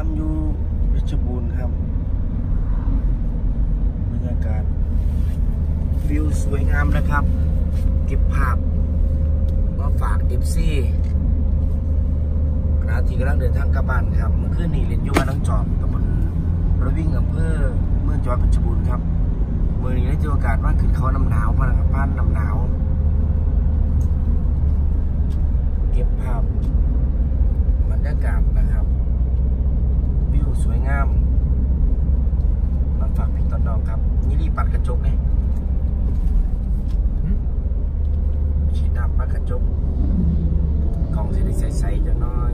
ลัมอยู่เพชบูรณ์ครับบรรยากาศวิวสวยงามนะครับ เก็บภาพมาฝากเอฟซีขณะที่กำลังเดินทางกลับบ้านครับ เมื่อคืนนี้เรียนอยู่บ้านน้องจอมตำบลระวิ่งอำเภอเมืองจังหวัดเพชรบูรณ์ครับเมื่อนี้ได้เจอโอกาสว่าขึ้นเขาน้ำหนาวมานะครับบ้านน้ำหนาว เก็บภาพบรรยากาศนะครับ วิวสวยงาม มาฝากพี่ต้นน้องครับ นี่รีบปัดกระจกเลยฉีดน้ำปัดกระจกกล่องจะได้ใสๆจะน้อย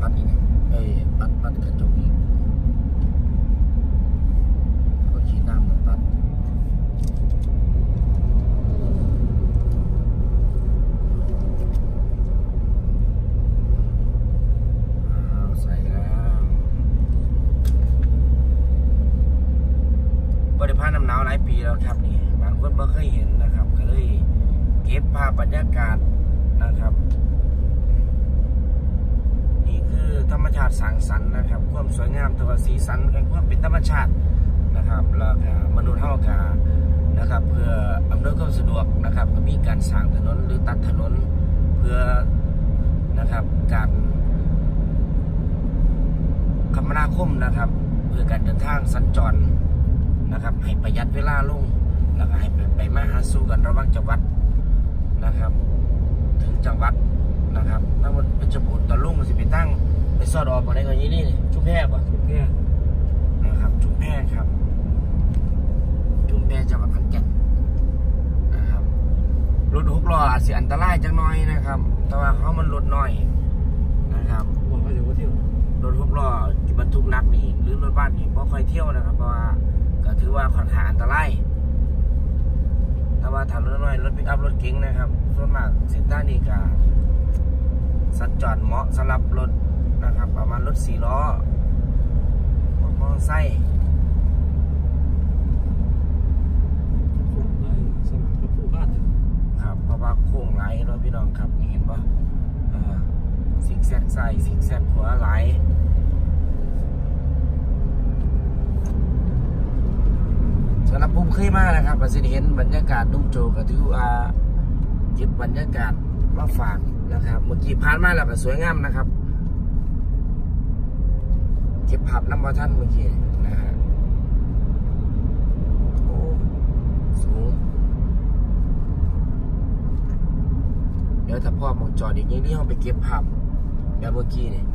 ปัดอีกนะเอ้ยปัดปัดกระจกอีกก็ฉีดน้ำมาปัด อ้าวใส่แล้วบริพานน้ำหนาวหลายปีแล้วครับนี่ บางคนบ่เคยเห็นนะครับ ก็เลยเก็บ ภาพบรรยากาศนะครับ นี่คือธรรมชาติสังสรรค์นะครับ ความสวยงามตัวสีสันแห่งความเป็นธรรมชาตินะครับแล้วก็มนุษย์เฮากานะครับ เพื่ออำนวยความสะดวกนะครับก็มีการสร้างถนนหรือตัดถนนเพื่อนะครับการคมนาคมนะครับ เพื่อการเดินทางสัญจรนะครับ ให้ประหยัดเวลาลงแล้วก็ให้ไปไปมาหาสู่กันระหว่างจังหวัด นะครับ ถึงจังหวัดนะครับถ้ามันเป็นจบูรณ์ตอนลุ่งมันสิไปตั้งไปซอดออกมาได้กว่านี้นี่ชุมแพรป่ะแค่นะครับชุมแพรครับชุมแพรจังหวัดขอนแก่นนะครับรถหกล้ออาจจะอันตรายจังน้อยนะครับ แต่ว่าเขามันรถน้อยนะครับบอกว่าจะว่าเที่ยวรถหกล้อบรรทุกหนักนี่หรือรถบ้านนี่บ่ค่อยเที่ยวนะครับเพราะว่าก็ถือว่าค่อนข้างอันตราย แต่ว่าถ้ารถน้อยรถปิกอัพรถเก๋งนะครับส่วนมากเส้นทางนี้ก็สัญจรเหมาะสำหรับรถนะครับประมาณรถสี่ล้อรถมอเตอร์ไซค์ไอ้สมัครกับผู้บ้านเนี่ยครับเพราะว่าโค้งหลายเนาะพี่น้องครับนี่เห็นป่ะสิกแซกซ้ายสิกแซกขวาหลาย สำหรับผมเคยมากนะครับก็สิได้เห็นบรรยากาศนุ่มโจก็ถือว่าเก็บบรรยากาศมาฝากนะครับ เมื่อกี้ผ่านมาแล้วก็สวยงามนะครับเก็บภาพน้ำมาท่านเมื่อกี้นะฮะโอ้สูงเดี๋ยวถ้าพ่อมองจอดอย่างนี้นี่เราไปเก็บภาพแบบเมื่อกี้เนี่ย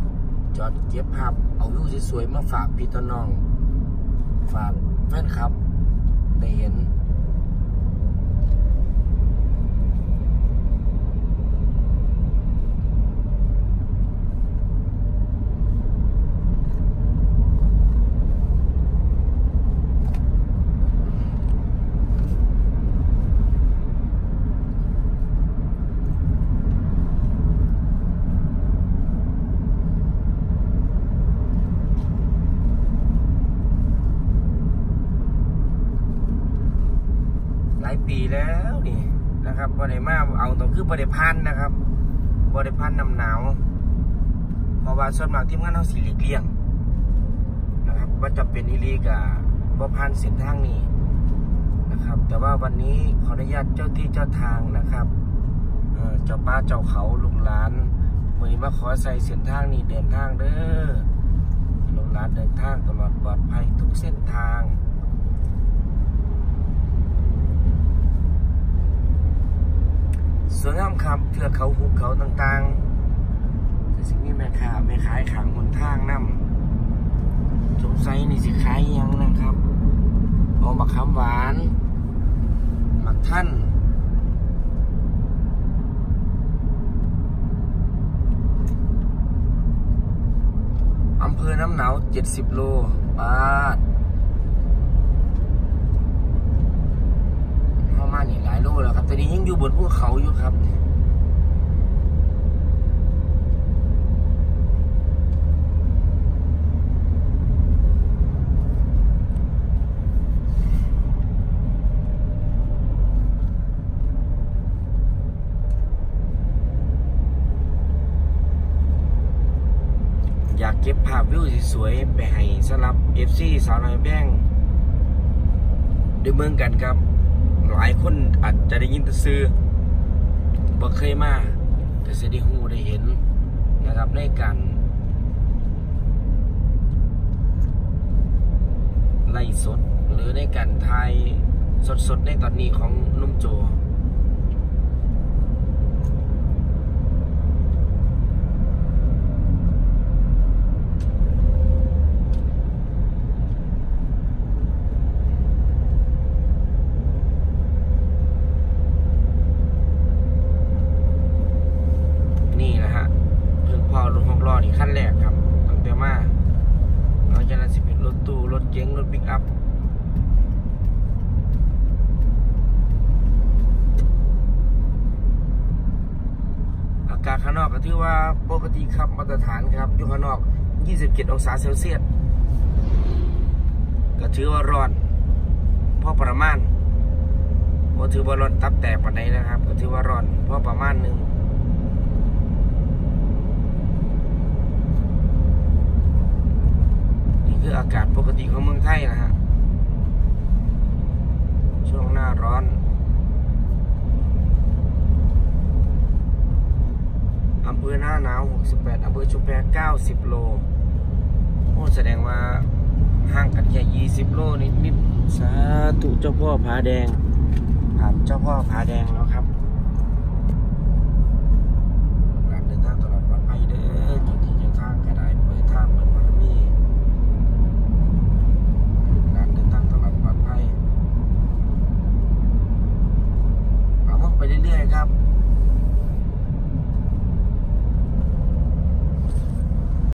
จอดเก็บภาพเอาวิวสวยๆมาฝากพี่ต้นน้องฝากแฟนคลับ ได้เห็นายปีแล้วนี่นะครับบริมาเอาตรงคือบริพันธ์นะครับบริพันธ์นำหนาวเพราะว่าส่วนมากทีมงานเอาสีหลีกเลี่ยงนะครับว่าจะเป็นอีลีกับบพันเส้นทางนี้นะครับ แต่ว่าวันนี้ขออนุญาตเจ้าที่เจ้าทางนะครับเจ้าป้าเจ้าเขาลุงหลานมือนี้มาขอใส่เส้นทางนี้เดินทางเด้อลุงหลานเดินทางตลอดปลอดภัยทุกเส้นทาง สวยงามเทือกเขาภูเขาต่างๆแต่สิ่งนี้แม่ค้าแม่ขายขังหนทางนำสงสัยนี่สิขายยังนะครับเอามะขาหวานมักท่านอำเภอน้ำหนาว70โลบาทเข้ามานี่หลายโลแล้วครับแต่นี้ยังอยู่บนภูเขาอยู่ครับ ยากเก็บภาพวิวสวยๆไปให้สำหรับ FC สาวน้อยแบ้งด้เมืองกันครับ หลายคนอาจจะได้ยินแต่ซื้อบ่เคยมาแต่จะได้ฮูได้เห็นนะครับในการไล่สดหรือในการถ่ายสดๆในตอนนี้ของนุ่มโจ นี่นะฮะเพิ่งพอรถหกล้อนี่ขั้นแรกครับตั้งแต่มาหลังจากนั้นสิเป็นรถตู้ รถเก๋งรถปิกอัพ อากาศข้างนอกก็ ถือว่าปกติครับมาตรฐานครับอยู่ข้างนอก 27 องศาเซลเซียสก็ถือว่าร้อนพอประมาณบ่ถือว่าร้อนตับแตกปานใดนะครับ ก็ถือว่าร้อนพอประมาณหนึ่งนี่คืออากาศปกติของเมืองไทยนะฮะ ช่วงหน้าร้อน อำเภอหน้าหนาว 68อำเภอชุมแพ90 โล โอ้แสดงว่าห่างกันแค่20 โลนิดนิดๆสาธุเจ้าพ่อผาแดง ผ่านเจ้าพ่อผาแดงเนาะ